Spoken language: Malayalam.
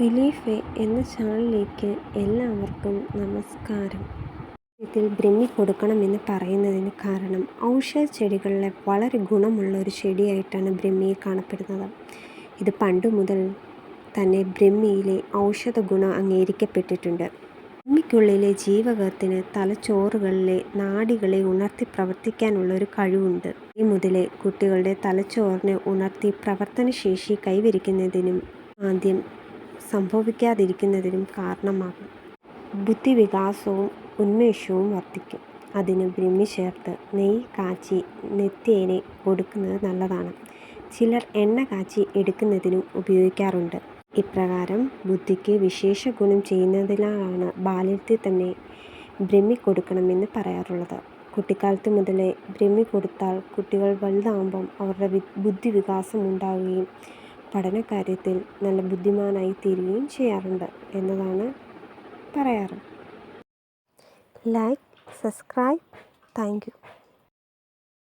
റിലീഫ് എന്ന ചാനലിലേക്ക് എല്ലാവർക്കും നമസ്കാരം. ഇതിൽ ബ്രഹ്മി കൊടുക്കണമെന്ന് പറയുന്നതിന് കാരണം ഔഷധ ചെടികളിലെ വളരെ ഗുണമുള്ള ഒരു ചെടിയായിട്ടാണ് ബ്രഹ്മിയെ കാണപ്പെടുന്നത്. ഇത് പണ്ട് മുതൽ തന്നെ ബ്രഹ്മിയിലെ ഔഷധ ഗുണം അംഗീകരിക്കപ്പെട്ടിട്ടുണ്ട്. ബ്രഹ്മിക്കുള്ളിലെ ജീവകത്തിന് തലച്ചോറുകളിലെ നാടികളെ ഉണർത്തി പ്രവർത്തിക്കാനുള്ള ഒരു കഴിവുണ്ട്. ഈ മുതലേ കുട്ടികളുടെ തലച്ചോറിനെ ഉണർത്തി പ്രവർത്തനശേഷി കൈവരിക്കുന്നതിനും ആദ്യം സംഭവിക്കാതിരിക്കുന്നതിനും കാരണമാകും. ബുദ്ധിവികാസവും ഉന്മേഷവും വർദ്ധിക്കും അതിന് ബ്രഹ്മി ചേർത്ത് നെയ്യ് കാച്ചി നെത്തേനെ കൊടുക്കുന്നത് നല്ലതാണ്. ചിലർ എണ്ണ കാച്ചി എടുക്കുന്നതിനും ഉപയോഗിക്കാറുണ്ട്. ഇപ്രകാരം ബുദ്ധിക്ക് വിശേഷ ഗുണം ചെയ്യുന്നതിനാലാണ് ബാല്യത്തിൽ തന്നെ ബ്രഹ്മി കൊടുക്കണമെന്ന് പറയാറുള്ളത്. കുട്ടിക്കാലത്ത് മുതലേ ബ്രഹ്മി കൊടുത്താൽ കുട്ടികൾ വലുതാകുമ്പം അവരുടെ ബുദ്ധിവികാസം ഉണ്ടാവുകയും പഠനകാര്യത്തിൽ നല്ല ബുദ്ധിമാനായി തീരുകയും ചെയ്യാറുണ്ട് എന്നതാണ് പറയാറ്. Like subscribe thank you